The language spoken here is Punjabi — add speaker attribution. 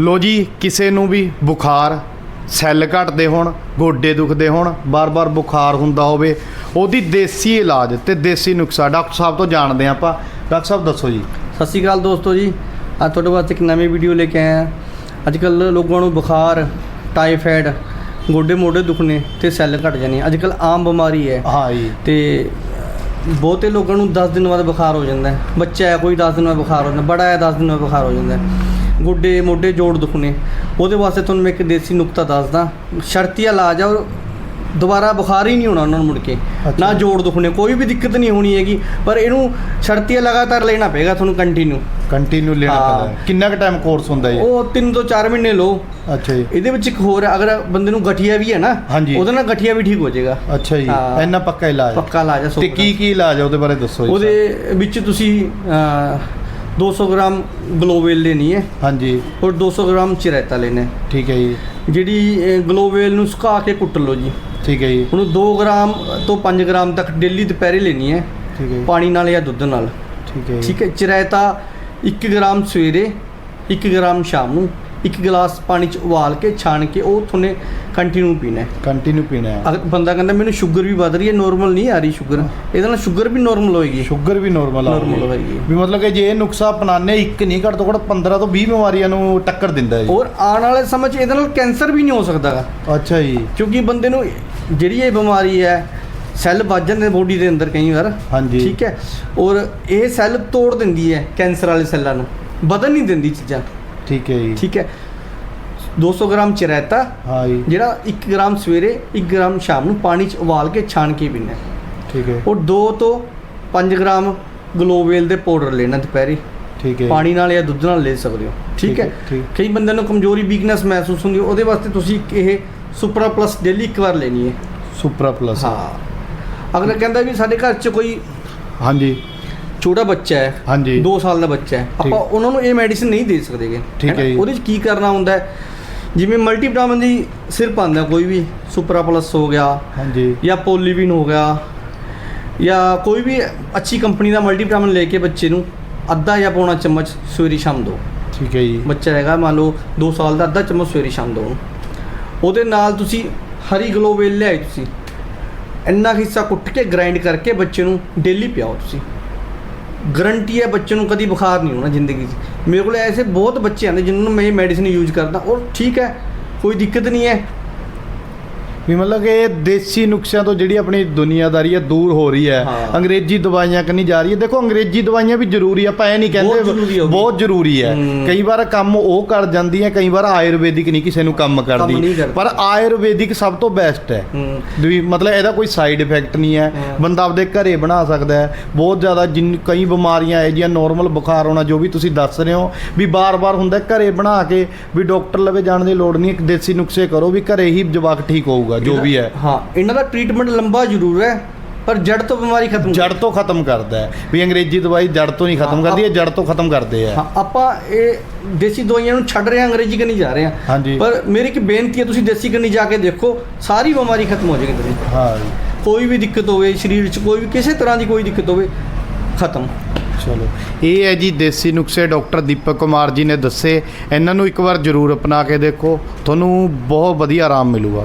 Speaker 1: ਲੋ ਜੀ ਕਿਸੇ ਨੂੰ ਵੀ ਬੁਖਾਰ ਸੈੱਲ ਘਟਦੇ ਹੋਣ ਗੋਡੇ ਦੁਖਦੇ ਹੋਣ ਬਾਰ-ਬਾਰ ਬੁਖਾਰ ਹੁੰਦਾ ਹੋਵੇ ਉਹਦੀ ਦੇਸੀ ਇਲਾਜ ਤੇ ਦੇਸੀ ਨੁਕਸਾ ਡਾਕਟਰ ਸਾਹਿਬ ਤੋਂ ਜਾਣਦੇ ਆਪਾਂ। ਡਾਕਟਰ ਸਾਹਿਬ ਦੱਸੋ ਜੀ।
Speaker 2: ਸਤਿ ਸ਼੍ਰੀ ਅਕਾਲ ਦੋਸਤੋ ਜੀ। ਅੱਜ ਤੁਹਾਡੇ ਵਾਸਤੇ ਇੱਕ ਨਵੀਂ ਵੀਡੀਓ ਲੈ ਕੇ ਆਏ ਹਾਂ। ਅੱਜ ਕੱਲ ਲੋਕਾਂ ਨੂੰ ਬੁਖਾਰ ਟਾਈਫਾਇਡ ਗੋਡੇ ਮੋਢੇ ਦੁਖਣੇ ਤੇ ਸੈੱਲ ਘਟ ਜਾਣੇ ਅੱਜ ਕੱਲ ਆਮ ਬਿਮਾਰੀ ਹੈ।
Speaker 1: ਹਾਂ ਜੀ।
Speaker 2: ਤੇ ਬਹੁਤੇ ਲੋਕਾਂ ਨੂੰ 10 ਦਿਨ ਬਾਅਦ ਬੁਖਾਰ ਹੋ ਜਾਂਦਾ ਹੈ। ਬੱਚਾ ਹੈ ਕੋਈ 10 ਦਿਨ ਬਾਅਦ ਬੁਖਾਰ ਹੋ ਜਾਂਦਾ ਬੜਾ ਹੈ 10 ਦਿਨ ਬਾਅਦ ਬੁਖਾਰ ਹੋ ਜਾਂਦਾ ਹੈ। ਗੋਡੇ ਮੋਢੇ ਜੋੜ ਦੁਖਣੇ ਉਹਦੇ ਵਾਸਤੇ ਤੁਹਾਨੂੰ ਮੈਂ ਇੱਕ ਦੇਸੀ ਨੁਕਤਾ ਦੱਸਦਾ ਸ਼ਰਤੀਆ ਇਲਾਜ ਆ ਔਰ ਦੁਬਾਰਾ ਬੁਖਾਰ ਹੀ ਨਹੀਂ ਹੋਣਾ ਉਹਨਾਂ ਨੂੰ ਮੁੜ ਕੇ। ਨਾ ਜੋੜ ਦੁਖਣੇ ਕੋਈ ਵੀ ਦਿੱਕਤ ਨਹੀਂ ਹੋਣੀ ਹੈਗੀ ਪਰ ਇਹਨੂੰ ਸ਼ਰਤੀਆ ਲਗਾਤਾਰ ਲੈਣਾ ਪਏਗਾ ਤੁਹਾਨੂੰ ਕੰਟੀਨਿਊ
Speaker 1: ਕੰਟੀਨਿਊ ਲੈਣਾ। ਪੈਂਦਾ। ਕਿੰਨਾ ਕੁ ਟਾਈਮ ਕੋਰਸ ਹੁੰਦਾ ਜੀ
Speaker 2: ਉਹ 3 ਤੋਂ 4 ਮਹੀਨੇ ਲਓ
Speaker 1: ਅੱਛਾ ਜੀ
Speaker 2: ਇਹਦੇ ਵਿੱਚ ਇੱਕ ਹੋਰ ਹੈ, ਅਗਰ ਬੰਦੇ ਨੂੰ ਗਠੀਆ ਵੀ ਹੈ ਨਾ। ਉਹਦੇ ਨਾਲ ਗਠੀਆ ਵੀ ਠੀਕ ਹੋ ਜਾਏਗਾ
Speaker 1: ਅੱਛਾ ਜੀ। ਇੰਨਾ ਪੱਕਾ ਇਲਾਜ।
Speaker 2: ਪੱਕਾ ਇਲਾਜ ਹੈ
Speaker 1: ਤੇ
Speaker 2: 100%
Speaker 1: ਕੀ ਕੀ ਇਲਾਜ ਹੈ ਉਹਦੇ ਬਾਰੇ ਦੱਸੋ ਜੀ
Speaker 2: ਉਹਦੇ ਵਿੱਚ ਤੁਸੀਂ ਅਹ, 200 ਗ੍ਰਾਮ ਗਲੋਵੇਲ ਲੈਣੀ ਹੈ।
Speaker 1: ਹਾਂਜੀ।
Speaker 2: ਔਰ 200 ਗ੍ਰਾਮ ਚਿਰਾਇਤਾ ਲੈਣਾ ਹੈ।
Speaker 1: ਠੀਕ ਹੈ ਜੀ।
Speaker 2: ਜਿਹੜੀ ਗਲੋਵੇਲ ਨੂੰ ਸੁਕਾ ਕੇ ਕੁੱਟ ਲਓ ਜੀ।
Speaker 1: ਠੀਕ ਹੈ ਜੀ।
Speaker 2: ਉਹਨੂੰ 2 ਗ੍ਰਾਮ ਤੋਂ 5 ਗ੍ਰਾਮ ਤੱਕ ਡੇਲੀ ਦੁਪਹਿਰੇ ਲੈਣੀ ਹੈ।
Speaker 1: ਠੀਕ ਹੈ ਜੀ।
Speaker 2: ਪਾਣੀ ਨਾਲ ਜਾਂ ਦੁੱਧ ਨਾਲ।
Speaker 1: ਠੀਕ ਹੈ ਜੀ।
Speaker 2: ਠੀਕ ਹੈ ਚਿਰਾਇਤਾ 1 ਗ੍ਰਾਮ ਸਵੇਰੇ 1 ਗ੍ਰਾਮ ਸ਼ਾਮ ਨੂੰ। 1 ਗਲਾਸ ਪਾਣੀ ਚ ਉਬਾਲ ਕੇ ਛਾਣ ਕੇ ਉਹ ਤੁਹਾਨੇ ਕੰਟੀਨਿਊ ਪੀਣਾ ਹੈ।
Speaker 1: ਕੰਟੀਨਿਊ ਪੀਣਾ ਹੈ।
Speaker 2: ਅਗਰ ਬੰਦਾ ਕਹਿੰਦਾ ਮੈਨੂੰ ਸ਼ੂਗਰ ਵੀ ਵੱਧ ਰਹੀ ਹੈ ਨਾਰਮਲ ਨਹੀਂ ਆ ਰਹੀ ਸ਼ੂਗਰ ਇਹਦੇ ਨਾਲ ਸ਼ੂਗਰ ਵੀ ਨਾਰਮਲ ਹੋਏਗੀ।
Speaker 1: ਸ਼ੂਗਰ ਵੀ ਨਾਰਮਲ ਆ
Speaker 2: Normal ਹੋਏਗੀ।
Speaker 1: ਵੀ ਮਤਲਬ ਕਿ ਜੇ ਇਹ ਨੁਕਸਾ ਅਪਣਾਉਂਦੇ ਇੱਕ ਨਹੀਂ ਘੱਟ ਤੋਂ ਘੱਟ 15 ਤੋਂ 20 ਬਿਮਾਰੀਆਂ ਨੂੰ ਟੱਕਰ ਦਿੰਦਾ ਹੈ
Speaker 2: ਔਰ ਆਉਣ ਵਾਲੇ ਸਮੇਂ 'ਚ ਇਹਦੇ ਨਾਲ ਕੈਂਸਰ ਵੀ ਨਹੀਂ ਹੋ ਸਕਦਾ।
Speaker 1: ਅੱਛਾ ਜੀ।
Speaker 2: ਕਿਉਂਕਿ ਬੰਦੇ ਨੂੰ ਜਿਹੜੀ ਇਹ ਬਿਮਾਰੀ ਹੈ ਸੈੱਲ ਵੱਜ ਜਾਂਦੇ ਬੋਡੀ ਦੇ ਅੰਦਰ ਕਈ ਵਾਰ।
Speaker 1: ਹਾਂਜੀ।
Speaker 2: ਠੀਕ ਹੈ। ਔਰ ਇਹ ਸੈੱਲ ਤੋੜ ਦਿੰਦੀ ਹੈ ਕੈਂਸਰ ਵਾਲੇ ਸੈੱਲਾਂ ਨੂੰ। ਬਦਨ ਨਹੀਂ ਦਿੰਦੀ ਚੀਜ਼ਾਂ।
Speaker 1: ਠੀਕ ਹੈ ਜੀ।
Speaker 2: ਠੀਕ ਹੈ। 200 ਗ੍ਰਾਮ ਚਿਰਾਇਤਾ
Speaker 1: ਹਾਂ ਜੀ।
Speaker 2: ਜਿਹੜਾ 1 ਗ੍ਰਾਮ ਸਵੇਰੇ 1 ਗ੍ਰਾਮ ਸ਼ਾਮ ਨੂੰ ਪਾਣੀ 'ਚ ਉਬਾਲ ਕੇ ਛਾਣ ਕੇ ਪੀਣਾ।
Speaker 1: ਠੀਕ ਹੈ।
Speaker 2: ਔਰ 2 ਤੋਂ 5 ਗ੍ਰਾਮ ਗਲੋਵੇਲ ਦੇ ਪਾਊਡਰ ਲੈਣਾ ਦੁਪਹਿਰੇ।
Speaker 1: ਠੀਕ ਹੈ।
Speaker 2: ਪਾਣੀ ਨਾਲ ਜਾਂ ਦੁੱਧ ਨਾਲ ਲੈ ਸਕਦੇ ਹੋ। ਠੀਕ
Speaker 1: ਹੈ।
Speaker 2: ਕਈ ਬੰਦਿਆਂ ਨੂੰ ਕਮਜ਼ੋਰੀ ਵੀਕਨੈਸ ਮਹਿਸੂਸ ਹੁੰਦੀ ਉਹਦੇ ਵਾਸਤੇ ਤੁਸੀਂ ਇਹ ਸੁਪਰਾ ਪਲੱਸ ਡੇਲੀ ਇੱਕ ਵਾਰ ਲੈਣੀ ਹੈ।
Speaker 1: ਸੁਪਰਾ ਪਲੱਸ
Speaker 2: ਹਾਂ। ਅਗਲਾ ਕਹਿੰਦਾ ਵੀ ਸਾਡੇ ਘਰ 'ਚ ਕੋਈ
Speaker 1: ਹਾਂਜੀ।
Speaker 2: ਛੋਟਾ ਬੱਚਾ ਹੈ
Speaker 1: ਹਾਂਜੀ।
Speaker 2: 2 ਸਾਲ ਦਾ ਬੱਚਾ ਹੈ। ਆਪਾਂ ਉਹਨਾਂ ਨੂੰ ਇਹ ਮੈਡੀਸਿਨ ਨਹੀਂ ਦੇ ਸਕਦੇਗੇ
Speaker 1: ਠੀਕ ਹੈ।
Speaker 2: ਉਹਦੇ 'ਚ ਕੀ ਕਰਨਾ ਹੁੰਦਾ ਹੈ? ਜਿਵੇਂ ਮਲਟੀਵਿਟਾਮਿਨ ਦੀ ਸਿਰਪ ਆਉਂਦਾ ਕੋਈ ਵੀ ਸੁਪਰਾ ਪਲੱਸ ਹੋ ਗਿਆ
Speaker 1: ਹਾਂਜੀ।
Speaker 2: ਜਾਂ ਪੋਲੀਵਿਨ ਹੋ ਗਿਆ ਜਾਂ ਕੋਈ ਵੀ ਅੱਛੀ ਕੰਪਨੀ ਦਾ ਮਲਟੀਵਿਟਾਮਿਨ ਲੈ ਕੇ ਬੱਚੇ ਨੂੰ ਅੱਧਾ ਜਾਂ ਪੌਣਾ ਚਮਚ ਸਵੇਰੇ ਸ਼ਾਮ ਦਿਓ।
Speaker 1: ਠੀਕ ਹੈ ਜੀ।
Speaker 2: ਬੱਚਾ ਹੈਗਾ ਮੰਨ ਲਓ 2 ਸਾਲ ਦਾ ਅੱਧਾ ਚਮਚ ਸਵੇਰੇ ਸ਼ਾਮ ਦਿਓ ਉਹਦੇ ਨਾਲ ਤੁਸੀਂ ਹਰੀ ਗਲੋਵੇਲ ਲਿਆਏ ਤੁਸੀਂ। ਇੰਨਾ ਹਿੱਸਾ ਕੁੱਟ ਕੇ ਗ੍ਰਾਈਂਡ ਕਰਕੇ ਬੱਚੇ ਨੂੰ ਡੇਲੀ ਪਿਆਓ ਤੁਸੀਂ। ਗਰੰਟੀ ਹੈ ਬੱਚੇ ਨੂੰ ਕਦੀ ਬੁਖਾਰ ਨਹੀਂ ਹੋਣਾ ਜ਼ਿੰਦਗੀ 'ਚ। ਮੇਰੇ ਕੋਲ ਐਸੇ ਬਹੁਤ ਬੱਚੇ ਆਉਂਦੇ ਜਿਨ੍ਹਾਂ ਨੂੰ ਮੈਂ ਇਹ ਮੈਡੀਸਿਨ ਯੂਜ਼ ਕਰਦਾ ਔਰ ਠੀਕ ਹੈ, ਕੋਈ ਦਿੱਕਤ ਨਹੀਂ ਹੈ।
Speaker 1: ਵੀ ਮਤਲਬ ਕਿ ਇਹ ਦੇਸੀ ਨੁਕਸਿਆਂ ਤੋਂ ਜਿਹੜੀ ਆਪਣੀ ਦੁਨੀਆਦਾਰੀ ਹੈ ਦੂਰ ਹੋ ਰਹੀ ਹੈ। ਅੰਗਰੇਜ਼ੀ ਦਵਾਈਆਂ ਕੰਨੀ ਜਾ ਰਹੀ ਹੈ ਦੇਖੋ ਅੰਗਰੇਜ਼ੀ ਦਵਾਈਆਂ ਵੀ ਜ਼ਰੂਰੀ ਆ ਇਹ ਨਹੀਂ ਕਹਿੰਦੇ। ਬਹੁਤ ਜ਼ਰੂਰੀ ਹੈ। ਕਈ ਵਾਰ ਕੰਮ ਉਹ ਕਰ ਜਾਂਦੀ ਹੈ ਕਈ ਵਾਰ ਆਯੁਰਵੈਦਿਕ ਨਹੀਂ ਕਿਸੇ ਨੂੰ ਕੰਮ ਕਰਦੀ। ਪਰ ਆਯੁਰਵੈਦਿਕ ਸਭ ਤੋਂ ਬੈਸਟ ਹੈ ਵੀ ਮਤਲਬ ਇਹਦਾ ਕੋਈ ਸਾਈਡ ਇਫੈਕਟ ਨਹੀਂ ਹੈ। ਬੰਦਾ ਆਪਦੇ ਘਰੇ ਬਣਾ ਸਕਦਾ ਹੈ ਬਹੁਤ ਜ਼ਿਆਦਾ ਜਿੰਨ ਕਈ ਬਿਮਾਰੀਆਂ ਹੈ ਜੀਆਂ ਨਾਰਮਲ ਬੁਖਾਰ ਹੋਣਾ ਜੋ ਵੀ ਤੁਸੀਂ ਦੱਸ ਰਹੇ ਹੋ ਵੀ ਬਾਰ-ਬਾਰ ਹੁੰਦਾ ਘਰੇ ਬਣਾ ਕੇ ਵੀ ਡਾਕਟਰ ਲਵੇ ਜਾਣ ਦੀ ਲੋੜ ਨਹੀਂ ਇੱਕ ਦੇਸੀ ਨੁਕਸੇ ਕਰੋ ਵੀ ਘਰੇ ਹੀ ਜਵਾਕ ਠੀਕ ਹੋਊਗਾ ਜੋ ਵੀ ਹੈ।
Speaker 2: ਹਾਂ ਇਹਨਾਂ ਦਾ ਟ੍ਰੀਟਮੈਂਟ ਲੰਬਾ ਜ਼ਰੂਰ ਹੈ ਪਰ ਜੜ ਤੋਂ ਬਿਮਾਰੀ ਖਤਮ
Speaker 1: ਜੜ ਤੋਂ ਖਤਮ ਕਰਦਾ ਹੈ। ਵੀ ਅੰਗਰੇਜ਼ੀ ਦਵਾਈ ਜੜ ਤੋਂ ਨਹੀਂ ਖਤਮ ਕਰਦੀ ਇਹ ਜੜ ਤੋਂ ਖਤਮ ਕਰਦੇ ਆ।
Speaker 2: ਹਾਂ ਆਪਾਂ ਇਹ ਦੇਸੀ ਦਵਾਈਆਂ ਨੂੰ ਛੱਡ ਰਹੇ ਹਾਂ ਅੰਗਰੇਜ਼ੀ ਕਨੀ ਜਾ ਰਹੇ ਹਾਂ।
Speaker 1: ਹਾਂਜੀ।
Speaker 2: ਪਰ ਮੇਰੀ ਇੱਕ ਬੇਨਤੀ ਹੈ ਤੁਸੀਂ ਦੇਸੀ ਕਨੀ ਜਾ ਕੇ ਦੇਖੋ ਸਾਰੀ ਬਿਮਾਰੀ ਖਤਮ ਹੋ ਜਾਏਗੀ ਤੇਰੀ
Speaker 1: ਹਾਂ
Speaker 2: ਕੋਈ ਵੀ ਦਿੱਕਤ ਹੋਵੇ ਸਰੀਰ 'ਚ ਕੋਈ ਵੀ ਕਿਸੇ ਤਰ੍ਹਾਂ ਦੀ ਕੋਈ ਦਿੱਕਤ ਹੋਵੇ ਖਤਮ।
Speaker 1: ਚਲੋ ਇਹ ਹੈ ਜੀ ਦੇਸੀ ਨੁਕਸੇ ਡਾਕਟਰ ਦੀਪਕ ਕੁਮਾਰ ਜੀ ਨੇ ਦੱਸੇ। ਇਹਨਾਂ ਨੂੰ ਇੱਕ ਵਾਰ ਜ਼ਰੂਰ ਅਪਣਾ ਕੇ ਦੇਖੋ। ਤੁਹਾਨੂੰ ਬਹੁਤ ਵਧੀਆ ਆਰਾਮ ਮਿਲੂਗਾ।